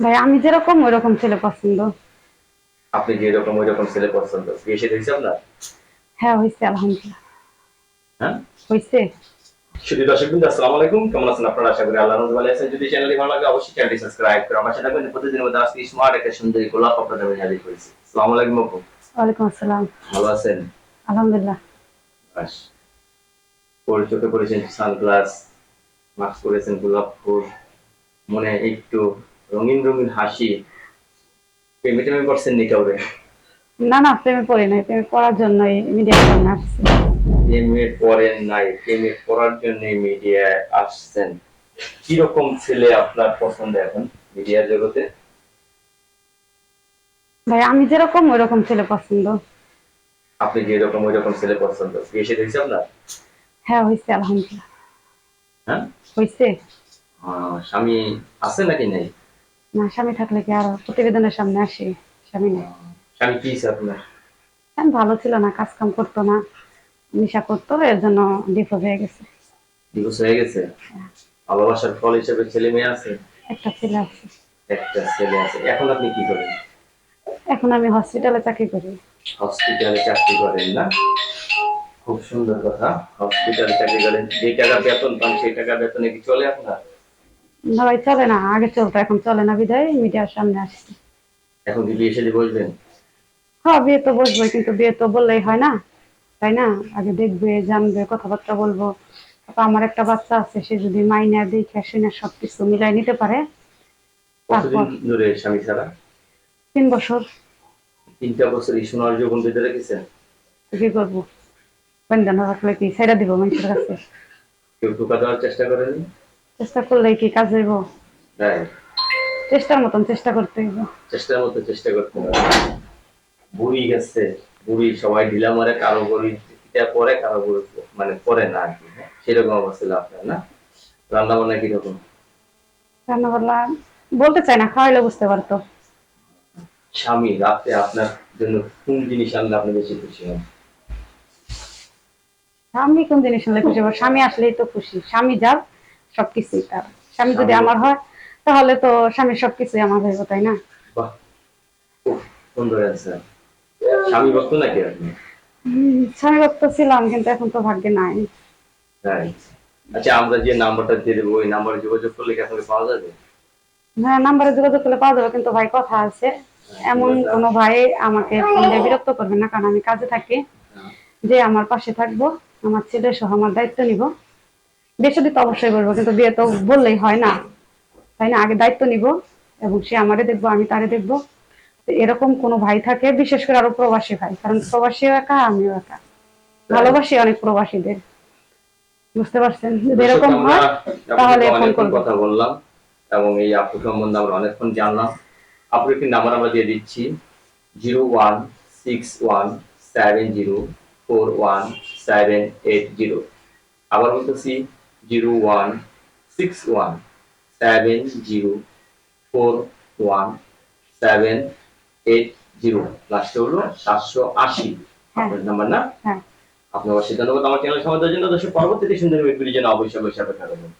ভাই আমি যেরকম ওই রকম ছেলে পছন্দ। আপনি যেরকম ওই রকম ছেলে পছন্দ। বিয়ে সেটা হয়েছে আপনার? হ্যাঁ হয়েছে আলহামদুলিল্লাহ। হ্যাঁ? হয়েছে। শুধু দর্শক বিন্দু আসসালামু আলাইকুম। কেমন আছেন আপনারা? আশা করি আল্লাহ রহমত ভালো আছেন। যদি চ্যানেলটি ভালো লাগে অবশ্যই চ্যানেলটি সাবস্ক্রাইব করে আমার সাথে থাকবেন প্রতিদিনের মধ্যে আজকে স্মার্ট একটা সুন্দরী গোলাপ আপনাদের আমি হাজির করেছি। আসসালামু আলাইকুম আপু। ওয়ালাইকুম আসসালাম। ভালো আছেন? আলহামদুলিল্লাহ। বাস। পরে চোখে পড়েছেন সানগ্লাস মাস্ক করেছেন গোলাপ ফুল। মনে একটু রঙিন রঙিন হাসি। প্রেমে টেমে করছেন নি কাউরে? না না প্রেমে পড়ি নাই। প্রেমে পড়ার জন্যই মিডিয়ার সামনে আসছি। প্রেমে পড়েন নাই। প্রেমে পড়ার জন্য মিডিয়ায় আসছেন। কীরকম ছেলে আপনার পছন্দ এখন মিডিয়ার জগতে? ভাই আমি যেরকম ওই রকম ছেলে পছন্দ। আপনি যেরকম ওই রকম ছেলে পছন্দ। বিয়ে সেটা হয়েছে আপনার? হ্যাঁ হয়েছে আলহামদুলিল্লাহ। হ্যাঁ? হয়েছে। স্বামী আছে নাকি নেই? না স্বামী থাকলে কি আর প্রতিবেদনের সামনে আসি? স্বামী নেই। স্বামী কি আপনার? এখন ভালো ছিল না কাজ কাম করতো না নেশা করতো এর জন্য ডিভোর্স হয়ে গেছে। দিবস হয়ে গেছে? ভালোবাসার ফল হিসেবে ছেলে মেয়ে আছে? একটা ছেলে আছে। একটা ছেলে আছে। এখন আপনি কি করেন? এখন আমি হসপিটালে চাকরি করি। হসপিটালে চাকরি করেন না? খুব সুন্দর কথা। হসপিটালে চাকরি করেন। যে টাকা বেতন পান সেই টাকা বেতনে কি চলে আপনার? না ভাই চলে না আগে চলতো এখন চলে না বিদায় মিডিয়ার সামনে আসছি। এখন কি বিয়ে সাথে বসবেন? হ্যাঁ বিয়ে তো বসবো কিন্তু বিয়ে তো বললেই হয় না তাই না? আগে দেখবে জানবে কথাবার্তা বলব। তারপর আমার একটা বাচ্চা আছে সে যদি মাইনা দেখে শুনে সবকিছু মিলাই নিতে পারে তারপর ধরে স্বামী ছাড়া? তিন বছর। তিনটা বছর এই সোনার যৌবন বেঁধে রেখেছেন? কি করব? বন্ধন রাখলে কি ছেড়ে দিব মানুষের কাছে। কেউ টোকা দেওয়ার চেষ্টা করেন? চেষ্টা করলে কি কাজ হইব? তাই চেষ্টার মতন চেষ্টা করতে হইব। চেষ্টার মতো চেষ্টা করতে হবে। বুড়ি গেছে বুড়ি সবাই ঢিলা মারে কারও গড়ি এটা পরে কারও গড়ি মানে পরে না আর কি। হ্যাঁ? সেরকম অবস্থা আপনার না? রান্না বান্না কীরকম? রান্না বান্না বলতে চাই না খাওয়াইলে বুঝতে পারতো। স্বামী রাতে আপনার জন্য কোন জিনিস আনলে আপনি বেশি খুশি হন? স্বামী কোন জিনিস আনলে খুশি হব? স্বামী আসলেই তো খুশি। স্বামী যার সবকিছুই তার। স্বামী যদি আমার হয় তাহলে তো স্বামীর সবকিছুই আমার হইব তাই না? স্বামী ভক্ত নাকি আপনি? স্বামী ভক্ত ছিলাম কিন্তু এখন তো ভাগ্যে নাই। আচ্ছা আমরা যে নাম্বারটা দিয়ে দেবো ওই নাম্বারে যোগাযোগ করলে কি আপনাকে পাওয়া যাবে? হ্যাঁ নাম্বারে যোগাযোগ করলে পাওয়া যাবে কিন্তু ভাই কথা আছে। এমন কোনো ভাই আমাকে ফোন বিরক্ত করবে না কারণ আমি কাজে থাকি। যে আমার পাশে থাকব আমার ছেলে সহ আমার দায়িত্ব নিব। বিয়ে শাদী তো অবশ্যই করব কিন্তু বিয়ে তো বললেই হয় না। তাই না? আগে দায়িত্ব নিব এবং সে আমারে দেখব আমি তারে দেখব। এরকম কোনো ভাই থাকে বিশেষ করে আরও প্রবাসী ভাই কারণ প্রবাসীও একা আমিও একা। ভালোবাসি অনেক প্রবাসীদের। বুঝতে পারছেন? যদি এরকম হয় তাহলে ফোন অনেকক্ষণ কথা বললাম এবং এই আপু সম্বন্ধে আমরা অনেকক্ষণ জানলাম। আপুর একটি নাম্বার আমরা দিয়ে দিচ্ছি zero one six one seven zero four one seven eight zero. আবার বলতেছি zero one six one seven zero four one seven eight zero লাস্টে হলো সাতশো আশি। আপনার নাম্বার না? হ্যাঁ। আপনার সিদ্ধান্ত আমার চ্যানেল সমাধানের জন্য দর্শক পরবর্তীতে সুন্দর জন্য অবশ্যই অবশ্যই অপেক্ষা করবেন।